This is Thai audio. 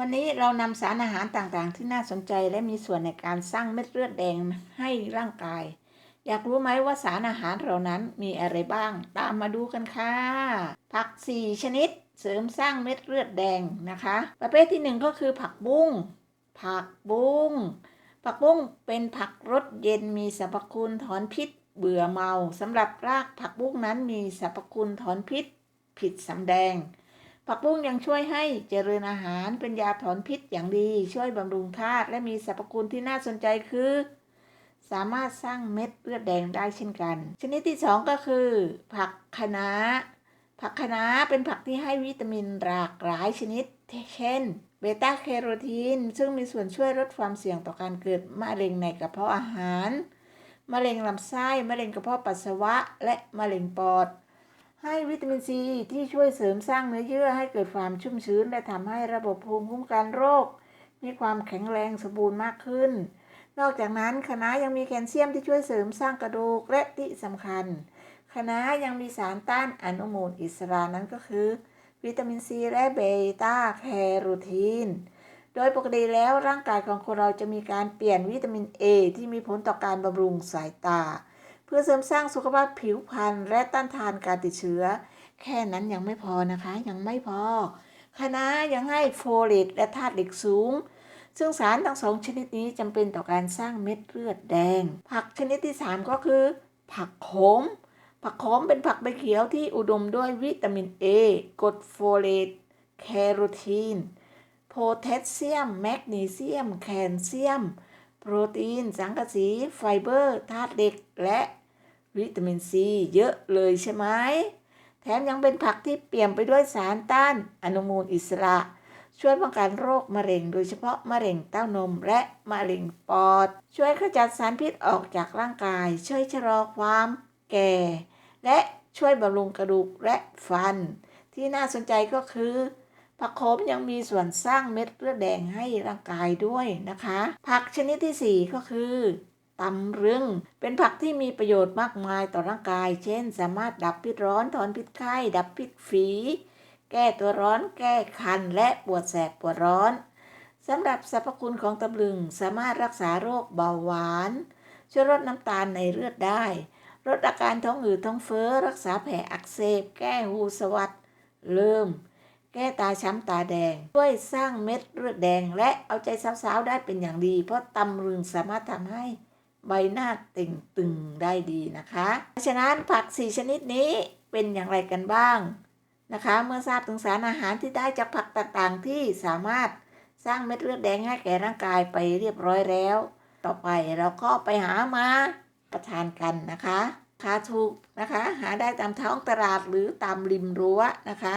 วันนี้เรานำสารอาหารต่างๆ ที่น่าสนใจและมีส่วนในการสร้างเม็ดเลือดแดงให้ร่างกาย อยากรู้ไหมว่าสารอาหารเหล่านั้นมีอะไรบ้าง ตามมาดูกันค่ะ ผัก 4 ชนิด เสริมสร้างเม็ดเลือดแดงนะคะ ประเภทที่ 1 ก็คือผักบุ้ง ผักบุ้ง ผักบุ้งเป็นผักรสเย็นมีสรรพคุณถอนพิษ เบื่อเมาสำหรับรากผักบุ้งนั้นมีสรรพคุณถอนพิษ ผิดสำแดง ผักบุ้งยังช่วยให้เจริญอาหารเป็นยาถอนพิษอย่างดี ช่วยบำรุงธาตุและมีสรรพคุณที่น่าสนใจคือ สามารถสร้างเม็ดเลือดแดงได้เช่นกัน ชนิดที่ 2 ก็คือ ผักคะน้าผักคะน้าเป็นผักที่ให้วิตามินหลากหลายชนิด เช่น เบต้าแคโรทีน ซึ่งมีส่วนช่วยลดความเสี่ยงต่อการเกิดมะเร็งในกระเพาะอาหาร มะเร็งลำไส้ มะเร็งกระเพาะปัสสาวะ และมะเร็งปอด ให้วิตามินซีที่ช่วยเสริมสร้างเนื้อเยื่อให้เกิดความชุ่มชื้น และทำให้ระบบภูมิคุ้มกันโรค มีความแข็งแรงสมบูรณ์มากขึ้น นอกจากนั้นคะน้ายังมีแคลเซียมที่ช่วยเสริมสร้างกระดูกและที่สำคัญคะน้ายังมีสารต้านอนุมูลอิสระนั้นก็คือ วิตามินซีและเบต้าแคโรทีนโดยปกติแล้วร่างกายของคนเราจะมีการเปลี่ยนวิตามิน A ที่มีผลต่อการบำรุงสายตา เพื่อเสริมสร้างสุขภาพผิวพรรณและต้านทานการติดเชื้อ แค่นั้นยังไม่พอนะคะยังไม่พอคะน้ายังให้โฟเลตและธาตุเหล็กสูง ซึ่งสารทั้งสองชนิดนี้จำเป็นต่อการสร้างเม็ดเลือดแดง ผักชนิดที่ 3 ก็คือ ผักโขม ผักโขมเป็นผักใบเขียวที่อุดมด้วยวิตามิน A กรดโฟเลตแคโรทีนโพแทสเซียม แมกนีเซียม แคลเซียม โปรตีน สังกะสี ไฟเบอร์ ธาตุเหล็ก และ วิตามินซีเยอะเลยใช่ไหมแถมยังเป็นผักที่เปี่ยมไปด้วยสารต้านอนุมูลอิสระ ช่วยป้องกันโรคมะเร็ง โดยเฉพาะมะเร็งเต้านมและมะเร็งปอด ช่วยขจัดสารพิษออกจากร่างกาย ช่วยชะลอความแก่ และช่วยบำรุงกระดูกและฟัน ที่น่าสนใจก็คือผักโขมยังมีส่วนสร้างเม็ดเลือดแดงให้ร่างกายด้วยนะคะ ผักชนิดที่ 4 ก็คือ ตำรึง เป็นผักที่มีประโยชน์มากมายต่อร่างกาย เช่น สามารถดับพิษร้อน ถอนพิษไข้ ดับพิษฝี แก้ตัวร้อน แก้คัน และปวดแสบปวดร้อนสำหรับสรรพคุณของตำลึงสามารถรักษาโรคเบาหวาน ช่วยลดน้ำตาลในเลือดได้ ลดอาการท้องอืดท้องเฟ้อ รักษาแผลอักเสบ แก้หูสวัดเริ่ม แก้ตาช้ำตาแดง ช่วยสร้างเม็ดเลือดแดง และเอาใจสาวๆได้เป็นอย่างดี เพราะตำลึงสามารถทำให้ ใบหน้าเต่งตึงได้ดีนะคะเพราะฉะนั้นผัก 4 ชนิดนี้เป็นอย่างไรกันบ้างนะคะ เมื่อทราบถึงสารอาหารที่ได้จากผักต่างๆ ที่สามารถสร้างเม็ดเลือดแดงให้แก่ร่างกายไปเรียบร้อยแล้ว ต่อไปเราก็ไปหามาประทานกันนะคะราคาถูกนะคะ หาได้ตามท้องตลาดหรือตามริมรั้วนะคะ